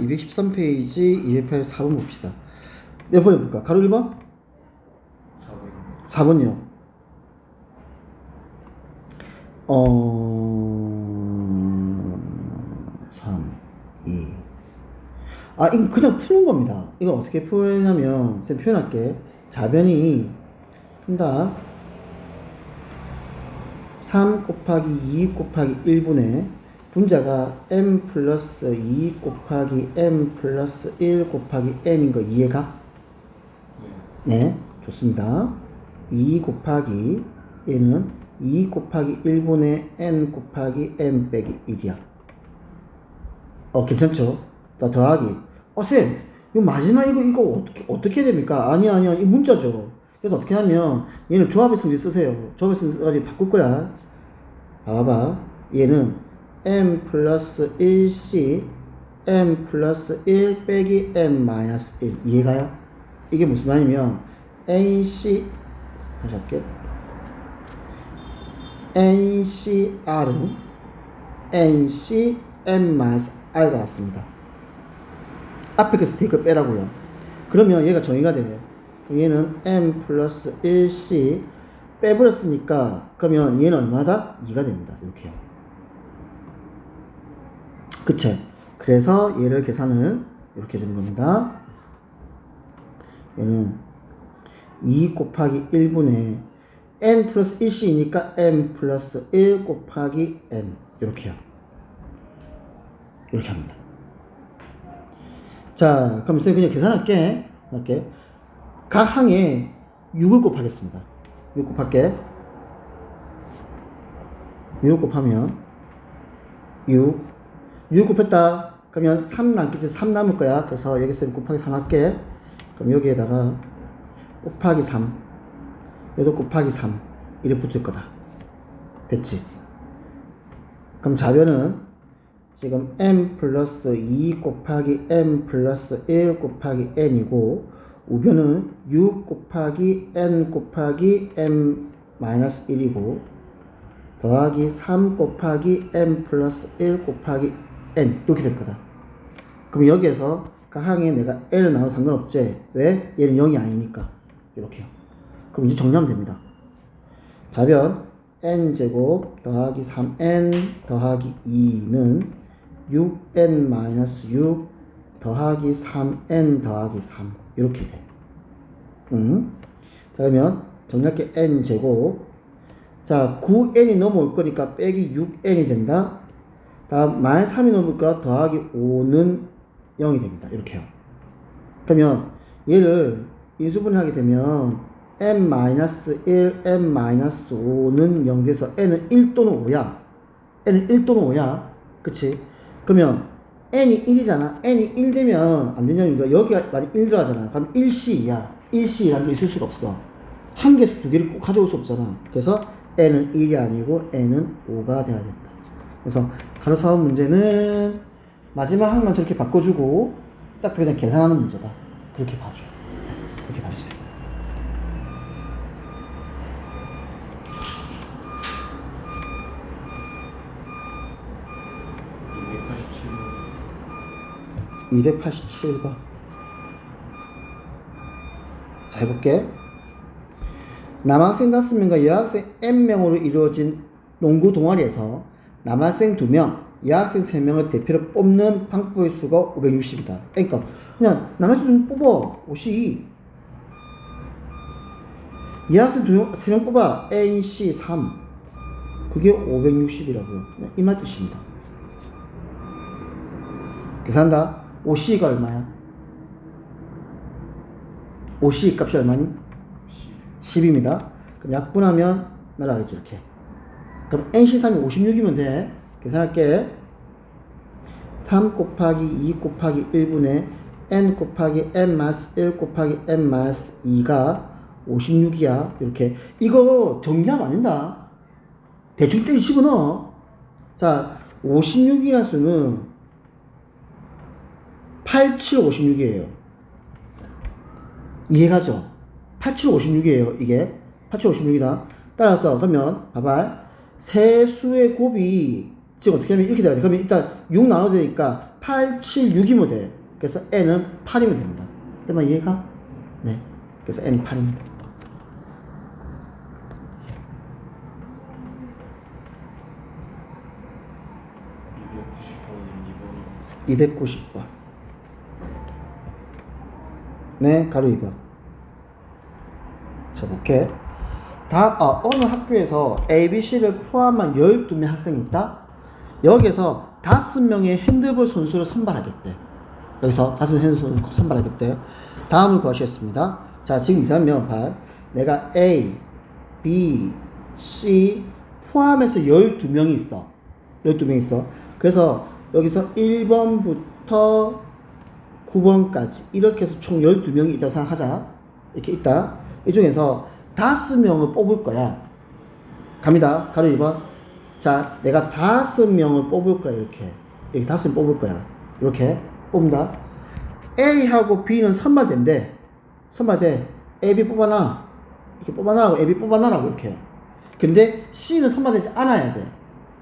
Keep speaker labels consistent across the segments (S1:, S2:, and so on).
S1: 213페이지 284번 봅시다. 몇 번 해볼까? 가로 1번?
S2: 4번
S1: 4번이요. 어, 3, 2. 아, 이거 그냥 푸는 겁니다. 이거 어떻게 풀냐면, 쌤 표현할게. 자변이, 푼다. 3 곱하기 2 곱하기 1분의 분자가 m 플러스 2 곱하기 m 플러스 1 곱하기 n인 거 이해가?
S2: 네
S1: 네, 좋습니다. 2 곱하기 얘는 2 곱하기 1분의 n 곱하기 m 빼기 1이야. 어, 괜찮죠? 자, 더하기. 어, 쌤, 이 마지막 이거, 이거 어떻게, 어떻게 됩니까? 아니야, 아니야. 이 문자죠. 그래서 어떻게 하면 얘는 조합의 성질 쓰세요. 조합의 성질까지 바꿀 거야. 봐봐. 얘는 m 플러스 1c m 플러스 1 빼기 m 마이너스 1 이해가요? 이게 무슨 말이냐면 nc 다시 할게요. ncr은 nc m 마이너스 r과 같습니다. 앞에 그 스테이크 빼라고요. 그러면 얘가 정의가 돼요. 그럼 얘는 m 플러스 1c 빼버렸으니까 그러면 얘는 얼마다? 2가 됩니다. 이렇게요. 그치? 그래서 얘를 계산을 이렇게 되는 겁니다. 얘는 2 곱하기 1분의 n 플러스 1c이니까 m 플러스 1 곱하기 n 이렇게요. 이렇게 합니다. 자, 그럼 선생님 그냥 계산할게. 할게. 각 항에 6을 곱하겠습니다. 6 곱할게. 6 곱하면 6. 6 곱했다. 그러면 3 남겠지. 3 남을 거야. 그래서 여기서 곱하기 3 할게. 그럼 여기에다가 곱하기 3. 얘도 곱하기 3. 이렇게 붙을 거다. 됐지? 그럼 자변은 지금 m 플러스 2 곱하기 m 플러스 1 곱하기 n이고 우변은 6 곱하기 n 곱하기 m 마이너스 1이고 더하기 3 곱하기 m 플러스 1 곱하기 n 이렇게 될 거다. 그럼 여기에서 각 항에 내가 n을 나눠 상관없지. 왜? 얘는 0이 아니니까. 이렇게요. 그럼 이제 정리하면 됩니다. 자변 n제곱 더하기 3n 더하기 2는 6n 마이너스 6 더하기 3n 더하기 3 이렇게 돼. 응? 자 그러면 정리할게 n제곱 자 9n이 넘어올 거니까 빼기 6n이 된다. 다음 마이너스 3이 넘으니까 더하기 5는 0이 됩니다. 이렇게요. 그러면 얘를 인수분해하게 되면 m-1, m-5는 0 돼서 n은 1 또는 5야. n은 1 또는 5야. 그치? 그러면 n이 1이잖아. n이 1 되면 안 되냐면 여기가 만약 1 들어가잖아. 그럼 1c야. 1c라는 게 있을 수가 없어. 한 개수 두 개를 꼭 가져올 수 없잖아. 그래서 n은 1이 아니고 n은 5가 돼야 된다. 그래서 가로 사업 문제는 마지막 항만 저렇게 바꿔주고 싹다 그냥 계산하는 문제다. 그렇게 봐줘. 네, 그렇게 봐주세요.
S2: 이
S1: 287번. 자, 해볼게. 남학생 5명과 여학생 N명으로 이루어진 농구 동아리에서 남학생 2명, 여학생 3명을 대표로 뽑는 방법의 수가 560이다. 그러니까 그냥 남학생 뽑아. 52. 여학생 2명, 3명 뽑아. NC 3. 그게 560이라고요. 이 말 뜻입니다. 계산한다. 5C가 얼마야? 5C 값이 얼마니? 10입니다. 그럼 약분하면 날아가겠죠, 이렇게. 그럼 NC3이 56이면 돼. 계산할게. 3 곱하기 2 곱하기 1분의 n 곱하기 n 마스 1 곱하기 n 마스 2가 56이야. 이렇게. 이거 정리하면 안 된다. 대충 때리 집어넣어. 자, 56이라는 수는 8756이에요. 이해가죠? 8756이에요, 이게. 8756이다. 따라서, 그러면, 봐봐. 세 수의 곱이, 지금 어떻게 하면 이렇게 돼야 돼. 그러면 일단 6 나눠야 되니까 8, 7, 6이면 돼. 그래서 n은 8이면 됩니다. 쌤아 이해가? 네. 그래서 n이 8입니다.
S2: 290번은 2번이
S1: 290번. 네, 가로 2번. 자, 볼게. 다, 어, 어느 학교에서 A, B, C를 포함한 12명 학생이 있다? 여기서 5명의 핸드볼 선수를 선발하겠대. 여기서 5명 핸드볼 선수를 선발하겠대. 다음을 구하시겠습니다. 자, 지금 이사면 봐. 내가 A, B, C 포함해서 12명이 있어. 12명이 있어. 그래서 여기서 1번부터 9번까지 이렇게 해서 총 12명이 있다고 생각하자. 이렇게 있다. 이 중에서 5명을 뽑을 거야. 갑니다. 가로 2번. 자, 내가 5명을 뽑을 거야. 이렇게. 이렇게 5명 뽑을 거야. 이렇게 뽑는다. A하고 B는 선발된대. 선발돼. A, B 뽑아놔. 이렇게 뽑아놔라고 A, B 뽑아놔라고 이렇게. 근데 C는 선발되지 않아야 돼.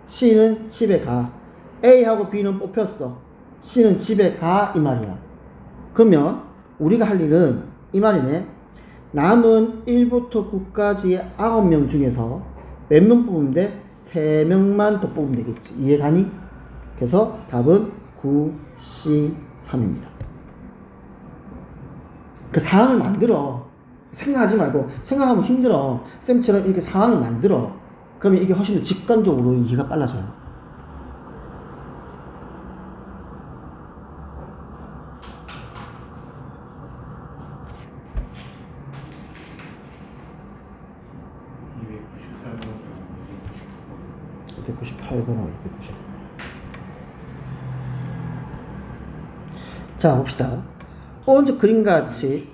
S1: C는 집에 가. A하고 B는 뽑혔어. C는 집에 가 이 말이야. 그러면 우리가 할 일은 이 말이네. 남은 1부터 9까지의 9명 중에서 몇 명 뽑으면 돼? 3명만 더 뽑으면 되겠지. 이해가니? 그래서 답은 9, C, 3입니다. 그 상황을 만들어. 생각하지 말고 생각하면 힘들어. 쌤처럼 이렇게 상황을 만들어. 그러면 이게 훨씬 더 직관적으로 이해가 빨라져요.
S2: 이
S1: 298번하고 290. 자, 봅시다. 오른쪽 그림같이,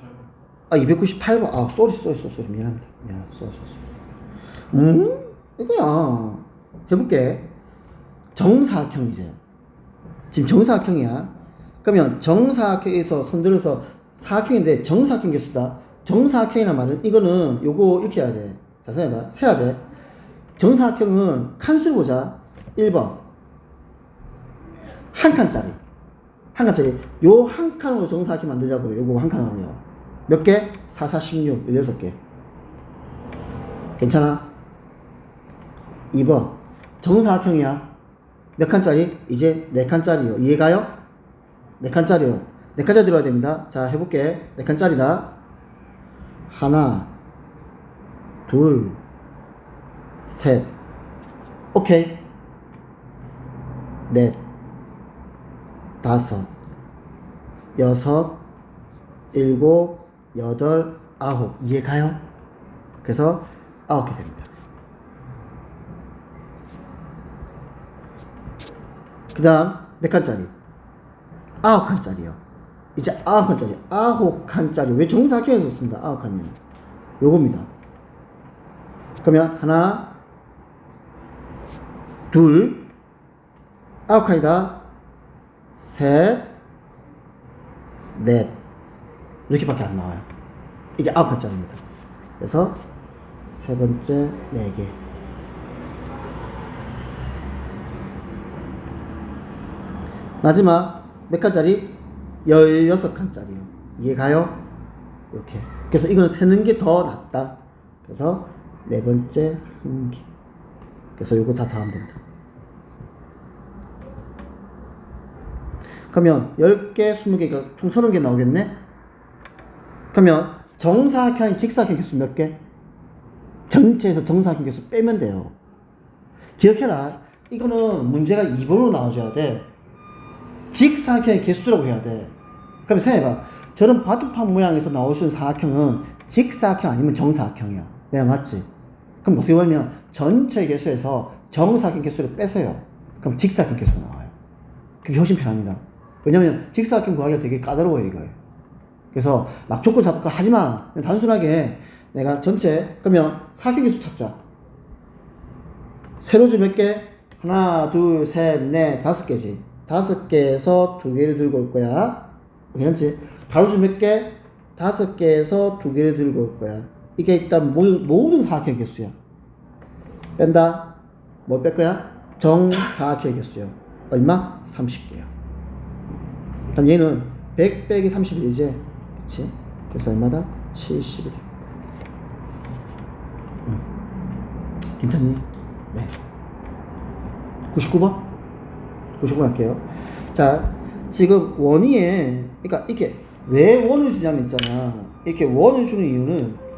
S1: 아, 298번. 아, 쏘리, 쏘리, 쏘리. 미안합니다. 미안, 쏘리, 쏘리. 음? 이거야. 해볼게. 정사각형이죠. 지금 정사각형이야. 그러면 정사각형에서 손들어서 사각형인데 정사각형 개수다. 정사각형이란 말은 이거는 요거 이렇게 해야 돼. 자세히 봐. 세야 돼. 정사각형은 칸수를 보자. 1번. 한 칸짜리. 한 칸짜리. 요 한 칸으로 정사각형 만들자고요. 요거 한 칸으로요. 몇 개? 4, 4, 16. 16개. 괜찮아? 2번. 정사각형이야. 몇 칸짜리? 이제 네 칸짜리요. 이해가요? 네 칸짜리요. 네 칸짜리 들어야 됩니다. 자, 해볼게. 네 칸짜리다. 하나, 둘, 셋, 오케이. 넷, 다섯, 여섯, 일곱, 여덟, 아홉. 이해 가요? 그래서 아홉 개 됩니다. 그 다음, 몇 칸짜리? 아홉 칸짜리요. 이제 아홉 칸짜리. 아홉 칸짜리. 왜 정사각형에서 썼습니다. 아홉 칸이요. 요겁니다. 그러면 하나, 둘, 아홉 칸이다. 셋, 넷. 이렇게밖에 안 나와요. 이게 아홉 칸짜리입니다. 그래서 세 번째 네 개. 마지막 몇 칸짜리? 16칸짜리요. 이해가요? 이렇게. 그래서 이거는 세는 게 더 낫다. 그래서 네 번째 한 개. 그래서 요거 다 다음 된다. 그러면 10개, 20개가 총 30개 나오겠네? 그러면 정사각형, 직사각형 개수 몇 개? 전체에서 정사각형 개수 빼면 돼요. 기억해라. 이거는 문제가 2번으로 나와줘야 돼. 직사각형의 개수라고 해야 돼. 그럼 생각해봐. 저런 바둑판 모양에서 나오시는 사각형은 직사각형 아니면 정사각형이야. 내가 맞지? 그럼 어떻게 보면 전체 개수에서 정사각형 개수를 빼세요. 그럼 직사각형 개수가 나와요. 그게 훨씬 편합니다. 왜냐면 직사각형 구하기가 되게 까다로워요, 이거. 그래서 막 조건 잡고 하지 마. 단순하게 내가 전체, 그러면 사각형 개수 찾자. 세로주 몇 개? 하나, 둘, 셋, 넷, 다섯 개지. 다섯 개에서 두 개를 들고 올 거야. 괜찮지? 가로주 몇 개? 다섯 개에서 두 개를 들고 올 거야. 이게 일단 모든, 모든 사각형 개수야. 뺀다. 뭐 뺄 거야? 정 사각형 개수요. 얼마? 30개요. 그럼 얘는 100 빼기 31이지. 그치? 그래서 얼마다? 70이 돼. 응. 괜찮니? 네. 99번? 99번 할게요. 자, 지금 원위에, 그러니까 이렇게 왜 원을 주냐면 있잖아. 이렇게 원을 주는 이유는,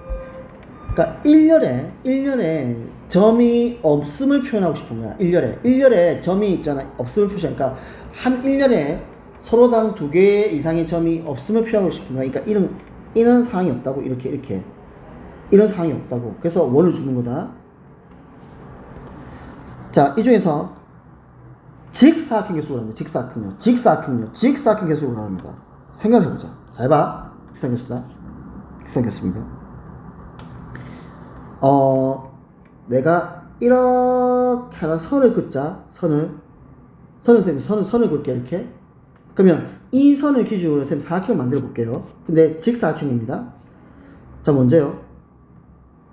S1: 그러니까 1열에, 1열에 점이 없음을 표현하고 싶은 거야. 1열에. 1열에 점이 있잖아. 없음을 표시하니까, 한 1열에 서로 다른 두 개 이상의 점이 없음을 표현하고 싶은 거야. 그러니까 이런, 이런 상황이 없다고, 이렇게, 이렇게. 이런 상황이 없다고. 그래서 원을 주는 거다. 자, 이 중에서 직사각형 개수로 합니다. 직사각형요. 직사각형요. 직사각형 개수로 합니다. 생각해 보자. 잘 봐. 직사각형 개수다. 직사각형 개수입니다. 어, 내가 이렇게 하나 선을 긋자. 선을. 선을 쌤이 선을, 선을 긋게 이렇게. 그러면 이 선을 기준으로 쌤 사각형을 만들어 볼게요. 근데 직사각형입니다. 자, 먼저요.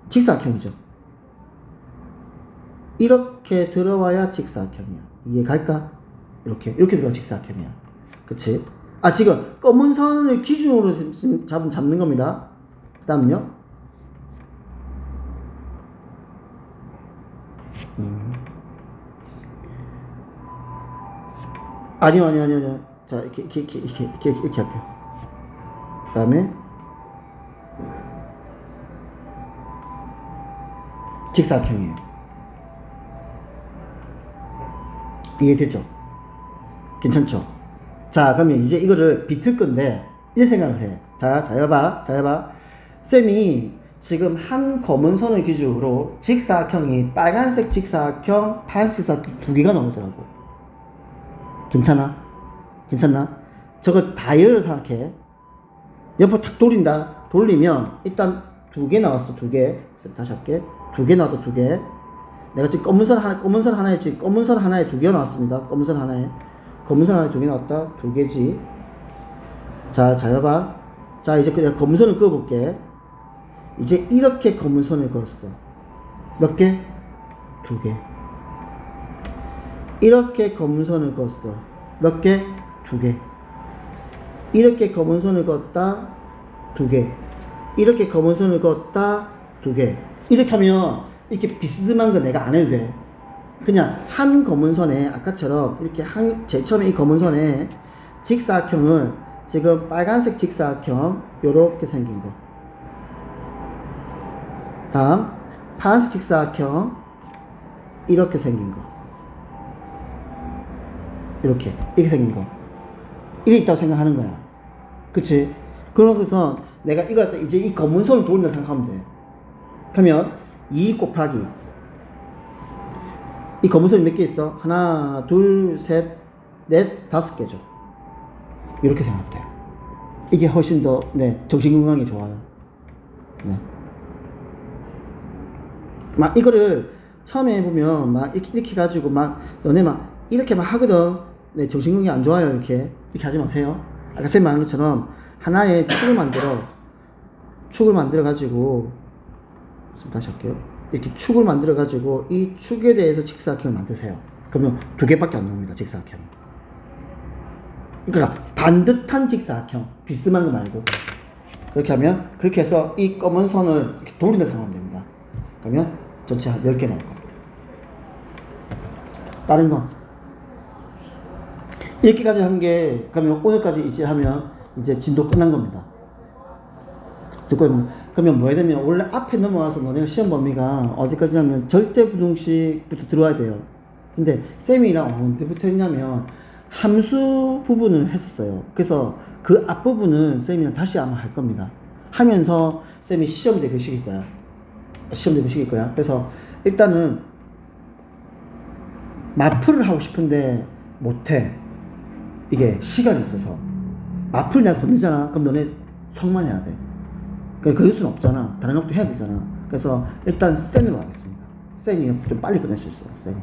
S1: 직사각형이죠. 이렇게 들어와야 직사각형이야. 이해 갈까? 이렇게 이렇게 들어야 직사각형이야. 그치? 아 지금 검은 선을 기준으로 지금 잡, 잡는 겁니다. 그 다음요. 음. 아니요 아니요 아니요 아니요. 자 이렇게 이렇게 이렇게 이렇게 이렇게, 이렇게 할게요. 그 다음에 직사각형이에요. 이해됐죠? 괜찮죠? 자, 그러면 이제 이거를 비틀 건데, 이제 생각을 해. 자, 잘 봐봐. 잘 봐봐. 쌤이 지금 한 검은 선을 기준으로 직사각형이 빨간색 직사각형, 파란색 직사각형 두 개가 나오더라고. 괜찮아? 괜찮나? 저거 다이얼을 생각해. 옆으로 탁 돌린다. 돌리면 일단 두 개 나왔어. 두 개. 쌤 다시 할게. 두 개 나왔다. 두 개. 내가 지금 검은 선 하나, 검은 선 하나에 지금 검은 선 하나에 두 개 나왔습니다. 검은 선 하나에. 검은 선 하나에 두 개 나왔다. 두 개지. 자, 잘 봐봐. 자, 이제 그냥 검은 선을 그어볼게. 이제 이렇게 검은 선을 그었어. 몇 개? 두 개. 이렇게 검은 선을 그었어. 몇 개? 두 개. 이렇게 검은 선을 그었다. 두 개. 이렇게 검은 선을 그었다. 두 개. 이렇게 하면 이렇게 비스듬한 거 내가 안 해도 돼. 그냥 한 검은 선에 아까처럼 이렇게 한 제일 처음에 이 검은 선에 직사각형을 지금 빨간색 직사각형 요렇게 생긴 거. 다음 파란색 직사각형 이렇게 생긴 거. 이렇게 이렇게 생긴 거. 이게 있다고 생각하는 거야. 그치? 그러고서 내가 이거 이제 이 검은 선을 돌린다 생각하면 돼. 그러면 2 곱하기 이 검은 선이 몇 개 있어? 하나, 둘, 셋, 넷, 다섯 개죠. 이렇게 생각하면 돼요. 이게 훨씬 더, 네, 정신 건강에 좋아요. 네. 막 이거를 처음에 해보면 막 이렇게, 이렇게 가지고 막 너네 막 이렇게 막 하거든. 네, 정신 건강에 안 좋아요. 이렇게. 이렇게 하지 마세요. 아까 쌤 말한 것처럼 하나의 축을 만들어. 축을 만들어 가지고 좀 다시 할게요. 이렇게 축을 만들어 가지고 이 축에 대해서 직사각형을 만드세요. 그러면 두 개밖에 안 나옵니다. 직사각형. 그러니까 반듯한 직사각형, 비스듬한 거 말고 그렇게 하면 그렇게 해서 이 검은 선을 이렇게 돌린다 생각하면 됩니다. 그러면 전체 한 10개 나올 겁니다. 다른 거 이렇게까지 한 게 그러면 오늘까지 이제 하면 이제 진도 끝난 겁니다. 듣고 있는 그러면 뭐 해야 되면 원래 앞에 넘어와서 너네가 시험 범위가 어디까지냐면 절대 부등식부터 들어와야 돼요. 근데 쌤이랑 언제부터 했냐면 함수 부분을 했었어요. 그래서 그 앞부분은 쌤이랑 다시 아마 할 겁니다. 하면서 쌤이 시험 대비시킬 거야. 시험 대비시킬 거야. 그래서 일단은 마플을 하고 싶은데 못해. 이게 시간이 없어서. 마플 내가 건드잖아. 그럼 너네 성만 해야 돼. 그 그럴 수는 없잖아. 다른 것도 해야 되잖아. 그래서 일단 센으로 하겠습니다. 센이 좀 빨리 끝낼 수 있어요. 센이.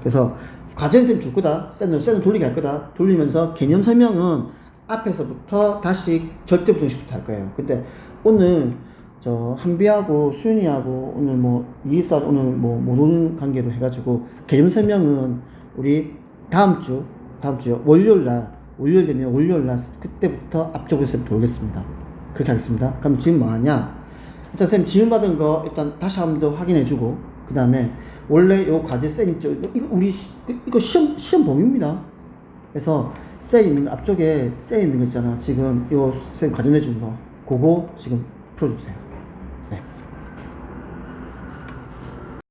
S1: 그래서 과제는 줄 거다. 센을 센을 돌리게 할 거다. 돌리면서 개념 설명은 앞에서부터 다시 절대 부등식부터 할 거예요. 근데 오늘 저 한비하고 수윤이하고 오늘 뭐 이일사 오늘 뭐 모노는 관계로 해가지고 개념 설명은 우리 다음 주 다음 주 월요일 날 월요일 되면 월요일 날 그때부터 쌤 돌겠습니다. 그렇게 하겠습니다. 그럼 지금 뭐 하냐? 일단 쌤 지원 받은 거 일단 다시 한 번 더 확인해 주고 그 다음에 원래 요 과제 쌤 있죠? 이거 우리 시- 이거 시험 시험 범위입니다. 그래서 셀 있는 거 앞쪽에 셀 있는 거 있잖아. 지금 요 쌤 과제 내준 거 그거 지금 풀어주세요.